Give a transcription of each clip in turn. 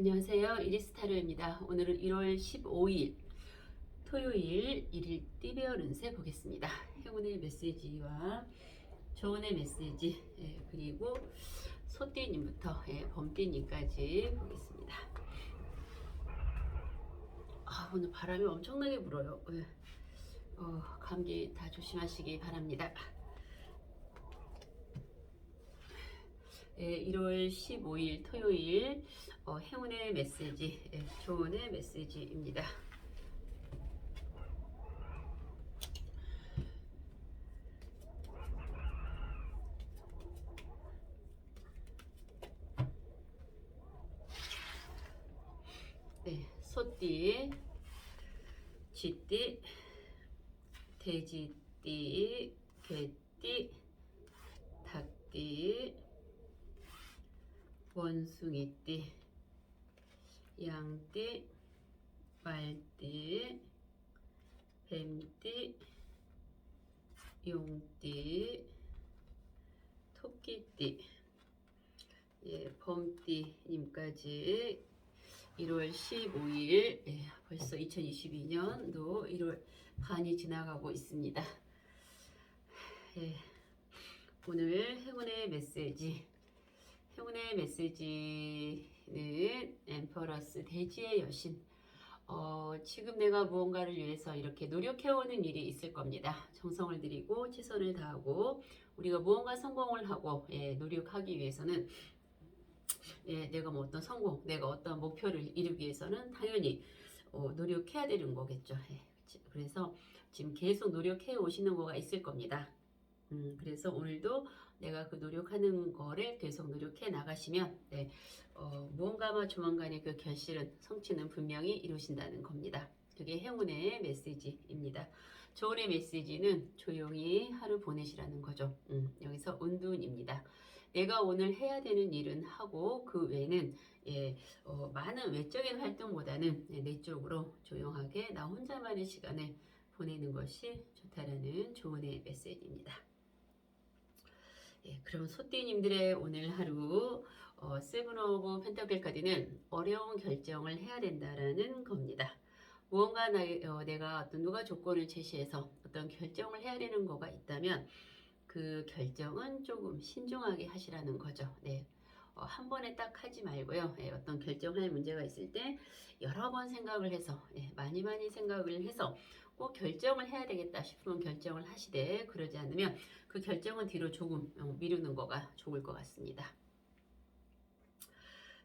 안녕하세요. 이리스타로입니다. 오늘은 1월 15일 토요일 1일 띠베어 운세 보겠습니다. 행운의 메시지와 조언의 메시지 예, 그리고 소띠님부터 예, 범띠님까지 보겠습니다. 아, 오늘 바람이 엄청나게 불어요. 예. 어, 감기 다 조심하시기 바랍니다. 예, 1월 15일 토요일 어, 행운의 메시지, 예, 조언의 메시지입니다. 네, 소띠, 쥐띠, 돼지띠, 개띠, 닭띠, 원숭이띠, 양띠, 말띠, 뱀띠, 용띠, 토끼띠, 예, 범띠님까지 1월 15일, 예, 벌써 2022년도 1월 반이 지나가고 있습니다. 예, 오늘 행운의 메시지, 행운의 메시지는 엠퍼러스 대지의 여신. 어, 지금 내가 무언가를 위해서 이렇게 노력해오는 일이 있을 겁니다. 정성을 들이고 최선을 다하고 우리가 무언가 성공을 하고 예, 노력하기 위해서는 예, 내가 뭐 어떤 성공, 내가 어떤 목표를 이루기 위해서는 당연히 어, 노력해야 되는 거겠죠. 예. 그래서 지금 계속 노력해 오시는 거가 있을 겁니다. 음, 그래서 오늘도 내가 그 노력하는 거를 계속 노력해 나가시면 네, 어, 무언가마 조만간에 그 결실은 성취는 분명히 이루신다는 겁니다. 그게 행운의 메시지입니다. 조언의 메시지는 조용히 하루 보내시라는 거죠. 음, 여기서 운둔입니다. 내가 오늘 해야 되는 일은 하고 그 외에는 예, 어, 많은 외적인 활동보다는 예, 내적으로 조용하게 나 혼자만의 시간을 보내는 것이 좋다라는 조언의 메시지입니다. 예, 그럼 소띠님들의 오늘 하루 어, 세븐 오브 펜타클 카드는 어려운 결정을 해야 된다라는 겁니다. 무언가 나, 어, 내가 어떤 누가 조건을 제시해서 어떤 결정을 해야 되는 거가 있다면 그 결정은 조금 신중하게 하시라는 거죠. 네. 어, 한 번에 딱 하지 말고요. 예, 어떤 결정할 문제가 있을 때 여러 번 생각을 해서 예, 많이 많이 생각을 해서 꼭 결정을 해야 되겠다 싶으면 결정을 하시되 그러지 않으면 그 결정은 뒤로 조금 어, 미루는 거가 좋을 것 같습니다.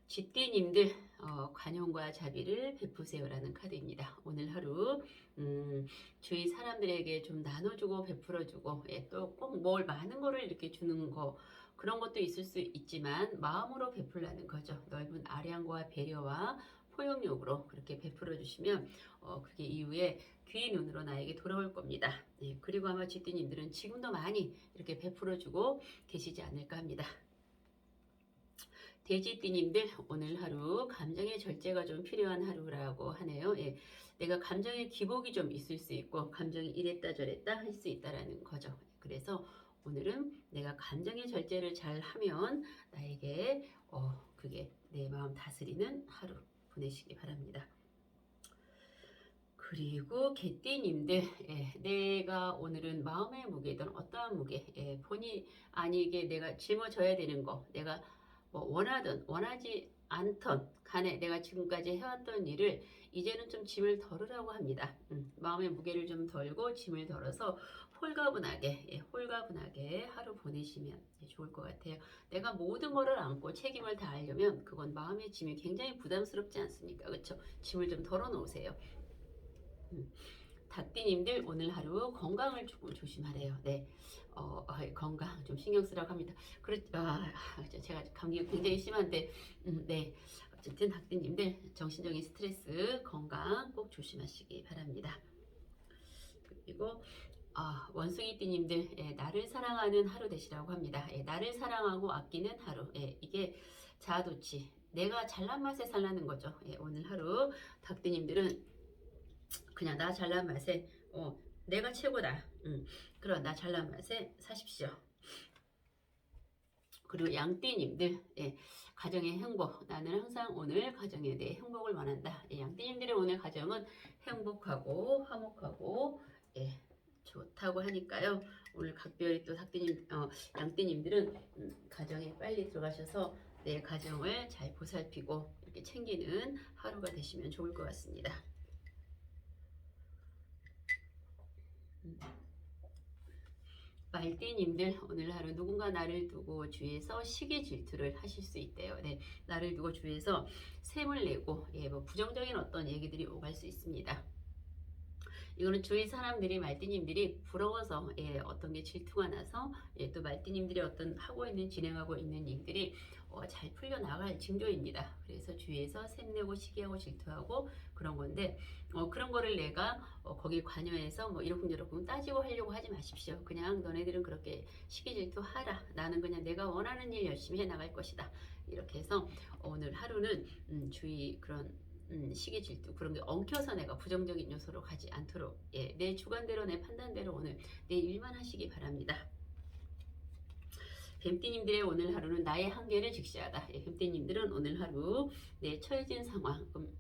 쥐띠님들 어, 관용과 자비를 베푸세요라는 카드입니다. 오늘 하루 음, 주위 사람들에게 좀 나눠주고 베풀어주고 예, 또꼭 뭘 많은 거를 이렇게 주는 거 그런 것도 있을 수 있지만 마음으로 베풀라는 거죠. 넓은 아량과 배려와 포용력으로 그렇게 베풀어 주시면 어, 그게 이후에 귀의 눈으로 나에게 돌아올 겁니다. 예, 그리고 아마 쥐띠님들은 지금도 많이 이렇게 베풀어 주고 계시지 않을까 합니다. 돼지띠님들 오늘 하루 감정의 절제가 좀 필요한 하루라고 하네요. 예, 내가 감정의 기복이 좀 있을 수 있고 감정이 이랬다 저랬다 할 수 있다라는 거죠. 그래서 오늘은 내가 감정의 절제를 잘 하면 나에게 어, 그게 내 마음 다스리는 하루 보내시기 바랍니다. 그리고 개띠님들 예, 내가 오늘은 마음의 무게든 어떠한 무게 예, 본의 아니게 내가 짊어져야 되는 거 내가 뭐 원하든 원하지 않던 간에 내가 지금까지 해왔던 일을 이제는 좀 짐을 덜으라고 합니다. 음, 마음의 무게를 좀 덜고 짐을 덜어서 홀가분하게 예, 홀가분하게 하루 보내시면 예, 좋을 것 같아요. 내가 모든 거를 안고 책임을 다하려면 그건 마음의 짐이 굉장히 부담스럽지 않습니까? 그렇죠? 짐을 좀 덜어 놓으세요. 음. 닭띠님들 오늘 하루 건강을 조금 조심하래요. 네, 어, 어, 건강 좀 신경 쓰라고 합니다. 그렇, 아, 제가 감기 굉장히 심한데, 음, 네, 어쨌든 닭띠님들 정신적인 스트레스, 건강 꼭 조심하시기 바랍니다. 그리고 아, 원숭이띠님들 예, 나를 사랑하는 하루 되시라고 합니다. 예, 나를 사랑하고 아끼는 하루. 예, 이게 자아도취. 내가 잘난 맛에 살라는 거죠. 예, 오늘 하루 닭띠님들은 그냥 나 잘난 맛에 어, 내가 최고다. 음, 그럼 나 잘난 맛에 사십시오. 그리고 양띠님들 예, 가정의 행복 나는 항상 오늘 가정에 대해 행복을 원한다 예, 양띠님들의 오늘 가정은 행복하고 화목하고 예, 좋다고 하니까요 오늘 각별히 또 닭띠님 어, 양띠님들은 음, 가정에 빨리 들어가셔서 내 가정을 잘 보살피고 이렇게 챙기는 하루가 되시면 좋을 것 같습니다. 음. 말띠님들 오늘 하루 누군가 나를 두고 주위에서 시기 질투를 하실 수 있대요. 네, 나를 두고 주위에서 셈을 내고 예, 뭐 부정적인 어떤 얘기들이 오갈 수 있습니다. 이거는 주위 사람들이 말띠님들이 부러워서 예, 어떤 게 질투가 나서 예, 또 말띠님들이 어떤 하고 있는 진행하고 있는 일들이 어, 잘 풀려 나갈 징조입니다. 그래서 주위에서 샘내고 시기하고 질투하고 그런 건데 어, 그런 거를 내가 어, 거기 관여해서 뭐 이러쿵저러쿵 따지고 하려고 하지 마십시오. 그냥 너네들은 그렇게 시기 질투하라. 나는 그냥 내가 원하는 일 열심히 해 나갈 것이다. 이렇게 해서 오늘 하루는 음, 주위 그런 음, 시기 질투 그런 게 엉켜서 내가 부정적인 요소로 가지 않도록 예, 내 주관대로 내 판단대로 오늘 내 일만 하시기 바랍니다. 뱀띠님들의 오늘 하루는 나의 한계를 직시하다. 예, 뱀띠님들은 오늘 하루 내 처해진 상황 음,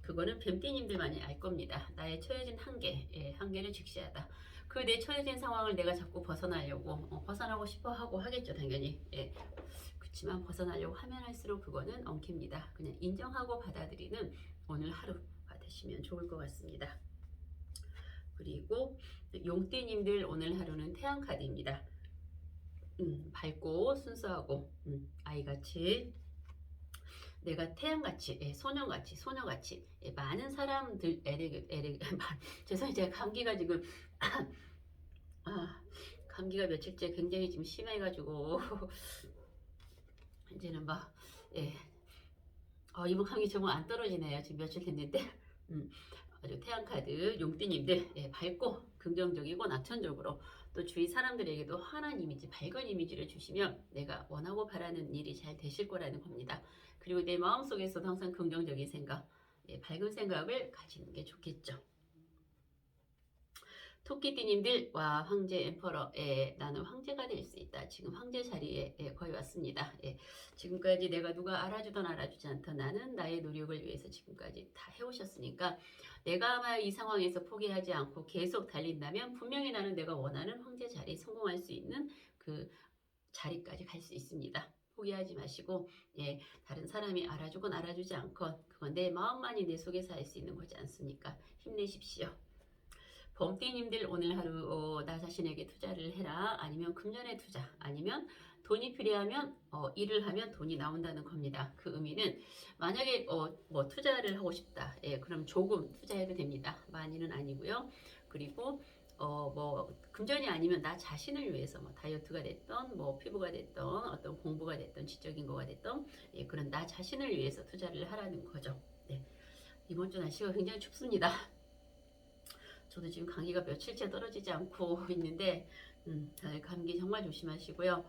그거는 뱀띠님들만이 알 겁니다. 나의 처해진 한계, 예, 한계를 직시하다. 그 내 처해진 상황을 내가 자꾸 벗어나려고 어, 벗어나고 싶어 하고 하겠죠, 당연히. 예. 그렇지만 벗어나려고 하면 할수록 그거는 엉킵니다. 그냥 인정하고 받아들이는 오늘 하루가 되시면 좋을 것 같습니다. 그리고 용띠님들 오늘 하루는 태양 카드입니다. 음, 밝고 순수하고 음, 아이같이 내가 태양같이 예, 소녀같이 소녀같이 예, 많은 사람들 에레 에레 죄송해요 제가 감기가 지금 아 감기가 며칠째 굉장히 지금 심해가지고 이제는 막 예. 어, 감기 정말 안 떨어지네요 지금 며칠 됐는데 음, 아주 태양 카드 용띠님들 예, 밝고 긍정적이고 낙천적으로 또 주위 사람들에게도 환한 이미지, 밝은 이미지를 주시면 내가 원하고 바라는 일이 잘 되실 거라는 겁니다. 그리고 내 마음속에서도 항상 긍정적인 생각, 예, 밝은 생각을 가지는 게 좋겠죠. 토끼띠님들 와 황제 엠퍼러 예, 나는 황제가 될 수 있다. 지금 황제 자리에 예, 거의 왔습니다. 예, 지금까지 내가 누가 알아주던 알아주지 않던 나는 나의 노력을 위해서 지금까지 다 해오셨으니까 내가 아마 이 상황에서 포기하지 않고 계속 달린다면 분명히 나는 내가 원하는 황제 자리에 성공할 수 있는 그 자리까지 갈 수 있습니다. 포기하지 마시고 예, 다른 사람이 알아주건 알아주지 않건 그건 내 마음만이 내 속에서 할 수 있는 거지 않습니까? 힘내십시오. 범띠님들 오늘 하루 어, 나 자신에게 투자를 해라 아니면 금전에 투자 아니면 돈이 필요하면 어, 일을 하면 돈이 나온다는 겁니다. 그 의미는 만약에 어, 뭐 투자를 하고 싶다. 예, 그럼 조금 투자해도 됩니다. 많이는 아니고요. 그리고 어, 뭐 금전이 아니면 나 자신을 위해서 뭐 다이어트가 됐던 뭐 피부가 됐던 어떤 공부가 됐던 지적인 거가 됐던 예, 그런 나 자신을 위해서 투자를 하라는 거죠. 네. 이번 주 날씨가 굉장히 춥습니다. 저도 지금 감기가 며칠째 떨어지지 않고 있는데 음, 다들 감기 정말 조심하시고요.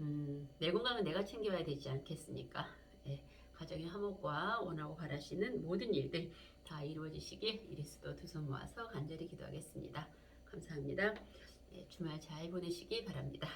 음, 내 건강은 내가 챙겨야 되지 않겠습니까? 예, 가정의 화목과 원하고 바라시는 모든 일들 다 이루어지시길 이리스도 두 손 모아서 간절히 기도하겠습니다. 감사합니다. 예, 주말 잘 보내시기 바랍니다.